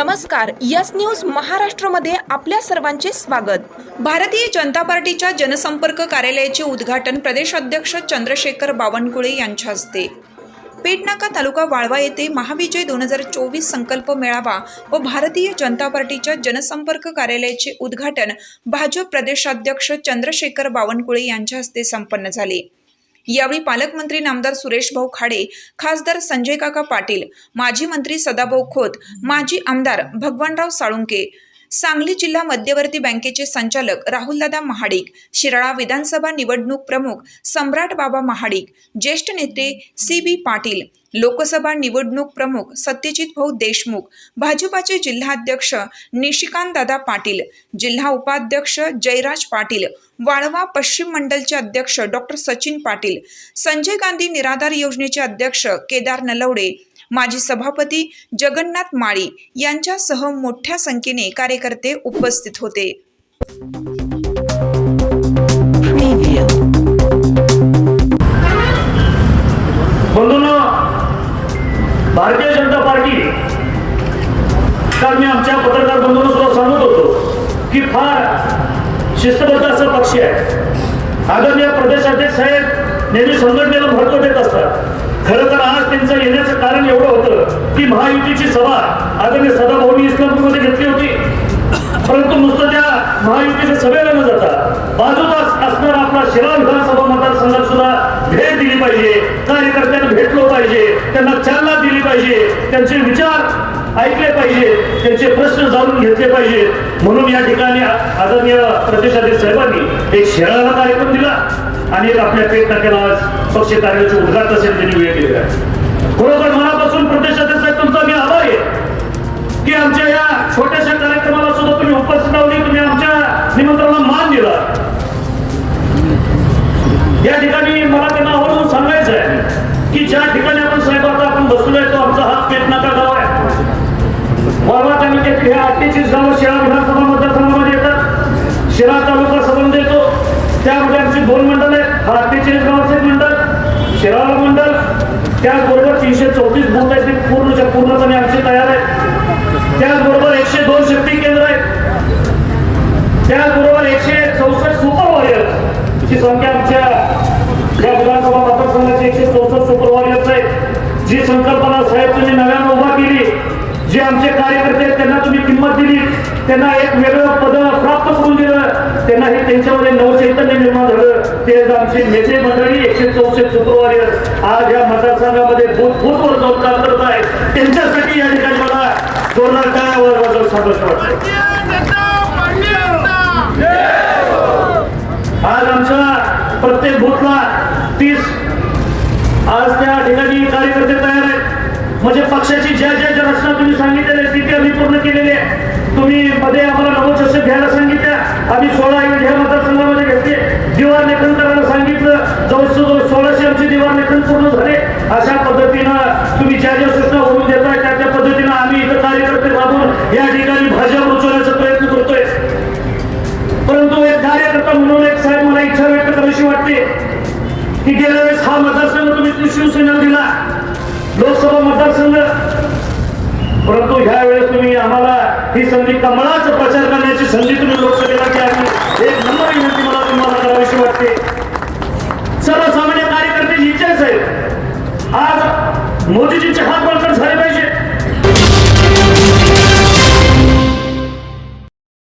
नमस्कार yes news महाराष्ट्रमध्ये आपल्या सर्वांचे स्वागत. भारतीय जनता पार्टीच्या जनसंपर्क कार्यालयाचे उद्घाटन प्रदेश अध्यक्ष चंद्रशेखर बावनकुळे यांच्या हस्ते. पेटनाका तालुका वाळवा येथे महाविजय दोन हजार चोवीस संकल्प मेळावा व भारतीय जनता पार्टीच्या जनसंपर्क कार्यालयाचे उद्घाटन भाजप प्रदेशाध्यक्ष चंद्रशेखर बावनकुळे यांच्या हस्ते संपन्न झाले. यावेळी पालकमंत्री नामदार सुरेश भाऊ खाडे खासदार संजय काका पाटील माजी मंत्री सदाभाऊ खोत माजी आमदार भगवानराव साळुंके सांगली जिल्हा मध्यवर्ती बँकेचे संचालक राहुलदादा महाडिक शिराळा विधानसभा निवडणूक प्रमुख सम्राट बाबा महाडिक ज्येष्ठ नेते सी बी पाटील लोकसभा निवडणूक प्रमुख सत्यजित भाऊ देशमुख भाजपाचे जिल्हाध्यक्ष निशिकांत दादा पाटील जिल्हा उपाध्यक्ष जयराज पाटील वाळवा पश्चिम मंडलचे अध्यक्ष डॉक्टर सचिन पाटील संजय गांधी निराधार योजनेचे अध्यक्ष केदार नलवडे माजी सभापती जगन्नाथ माळी यांच्यासह मोठ्या संख्येने कार्यकर्ते उपस्थित होते. बंधूंनो भारतीय जनता पार्टी काल मी आमच्या पत्रकार बंधूंना सुद्धा सांगत होतो की फार शिस्तबद्ध असा पक्ष आहे. आदरणीय प्रदेशाध्यक्ष साहेब नेहमी संघटनेला महत्त्व देत असतात. खरं तर आज त्यांचं येण्याचं कारण एवढं होतं की महायुतीची सभा आदरणीय सदाभाऊनी इस्लामपूरमध्ये घेतली होती. परंतु नुसतं त्या महायुतीच्या सभेला न जाता बाजूला असणारा आपला शिरा विधानसभा मतदारसंघात सुद्धा भेट दिली पाहिजे. कार्यकर्त्यांना भेटलो पाहिजे. त्यांना चालना दिली पाहिजे. त्यांचे विचार ऐकले पाहिजे. त्यांचे प्रश्न जाणून घेतले पाहिजे. म्हणून या ठिकाणी आदरणीय प्रदेशाध्यक्ष साहेबांनी एक शिराळा कार्यक्रम दिला. आणि आपल्या पेट टाक्याला आज पक्ष कार्यालयाचे उद्घाटनासाठी त्यांनी वेळ दिलेला आहे. खरोखर मनापासून प्रदेशाध्यक्ष साहेब तुमचा मी आभार आहे. की आमच्या या छोट्याशा कार्यक्रमाला सुद्धा तुम्ही उपस्थित लावली तुम्ही आमच्या निमंत्रणाला मान दिला. या ठिकाणी मला त्यांना आवर्जून सांगायचं आहे की ज्या ठिकाणी आपण साहेब आता आपण बसलोय तो आमचा हात पेट नका गाव आहे. बाबा त्यांनी हे अठ्ठेचाळीस गाव शेळा विधानसभा मतदारसंघामध्ये येतात शिरा तालुका संबंध येतो त्यामध्ये आमची दोन मंडळ आहेत हा अठ्ठेचाळीस गावाचे एक मंडळ शिराळा मंडळ त्याचबरोबर तीनशे चौतीस बूथ आहेत. ते पूर्णच्या पूर्णपणे आमचे तयार आहेत. त्याचबरोबर एकशे दोन शक्ती केंद्र आहेत. त्याचबरोबर एकशे चौसष्ट सुपर वॉरियर ची संख्या आमच्या या विधानसभा मतदारसंघाचे एकशे चौसष्ट सुपर वॉरियर्स आहेत जी संकल्पना साहेब तुम्ही नव्यानं उभा केली जे आमचे कार्यकर्ते आहेत त्यांना तुम्ही किंमत दिली त्यांना एक वेगळं पद प्राप्त करून दिलं. त्यांना हे त्यांच्यामध्ये नवचैतन्य निर्माण झालं. ते आमची आमचे नेते मंडळी एकशे चौसष्ट सुपर आज या मतदारसंघामध्ये बूथ जाऊन काम करत आहे त्यांच्यासाठी या ठिकाणी मला जोरदार काय वाजवून सांगत वाटतं. आज आमच्या प्रत्येक बूथला तीस आज त्या ठिकाणी कार्यकर्ते तयार आहेत. म्हणजे पक्षाची ज्या ज्या ज्या रचना तुम्ही सांगितलेल्या आहेत, ती आम्ही पूर्ण केलेली आहे. तुम्ही मध्ये आम्हाला नवचषक घ्यायला सांगितल्या. आम्ही सोळा ह्या मतदारसंघामध्ये घेतले. दिवार लेखन करायला सांगितलं जवळ सोळाशे आमचे दिवार लेखन पूर्ण झाले. अशा पद्धतीनं तुम्ही ज्या ज्या सूचना होऊन देताय त्या त्या पद्धतीनं आम्ही इथं कार्यकर्ते राबून या ठिकाणी भाजप उचलण्याचा प्रयत्न करतोय. परंतु एक कार्यकर्ता म्हणून एक साहेब मला इच्छा व्यक्त करायची वाटते की गेल्या वेळेस हा मतदारसंघ तुम्ही तुम्ही शिवसेनेला दिला लोकसभा मतदारसंघ त्यावेळेस तुम्ही आम्हाला ही संधी कमळाचा प्रचार करण्याची संधी तुम्ही लोकसभेला द्यावी. एक नंबर विनंती मला तुम्हाला करावीशी वाटते. सर्वसामान्य कार्यकर्ते इच्छाच आहे आज मोदीजींचे हात बळकट झाले पाहिजे.